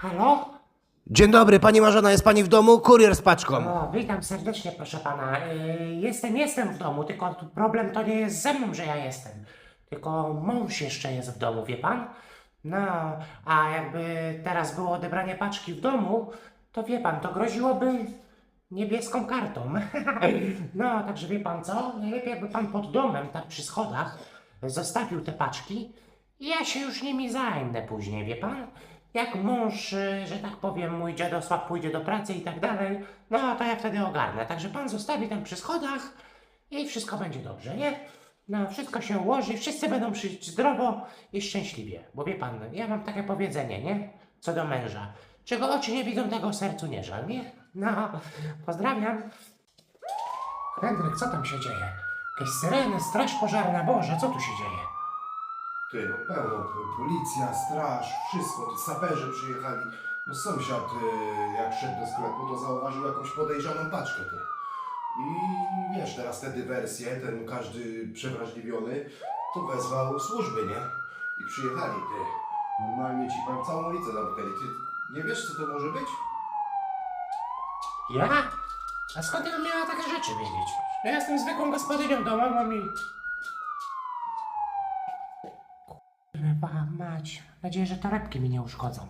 Halo? Dzień dobry, pani Marzena, jest pani w domu? Kurier z paczką. O, witam serdecznie, proszę pana. Yy, jestem, jestem w domu, tylko tu problem to nie jest ze mną, że ja jestem. Tylko mąż jeszcze jest w domu, wie pan? No, a jakby teraz było odebranie paczki w domu, to wie pan, to groziłoby niebieską kartą. no, także wie pan co? Najlepiej jakby pan pod domem, tak przy schodach, zostawił te paczki i ja się już nimi zajmę później, wie pan? Jak mąż, y, że tak powiem, mój dziadosław pójdzie do pracy i tak dalej, no to ja wtedy ogarnę. Także pan zostawi tam przy schodach i wszystko będzie dobrze, nie? No, wszystko się ułoży, wszyscy będą żyć zdrowo i szczęśliwie. Bo wie pan, ja mam takie powiedzenie, nie? Co do męża. Czego oczy nie widzą, tego sercu nie żal, nie? No, pozdrawiam. Henryk, co tam się dzieje? Jakieś syreny, straż pożarna, Boże, co tu się dzieje? Ty, no pełno, policja, straż, wszystko, tu saperzy przyjechali. No sąsiad, y, jak szedł do sklepu, to zauważył jakąś podejrzaną paczkę, ty. I wiesz, teraz te dywersje, ten każdy przewrażliwiony, to wezwał służby, nie? I przyjechali, ty. Normalnie ci pan całą ulicę zamknęli. Ty nie wiesz, co to może być? Ja? A skąd ja miała takie rzeczy wiedzieć? Ja jestem zwykłą gospodynią domową i... Kurwa mać. Nadzieję, że torebki mi nie uszkodzą.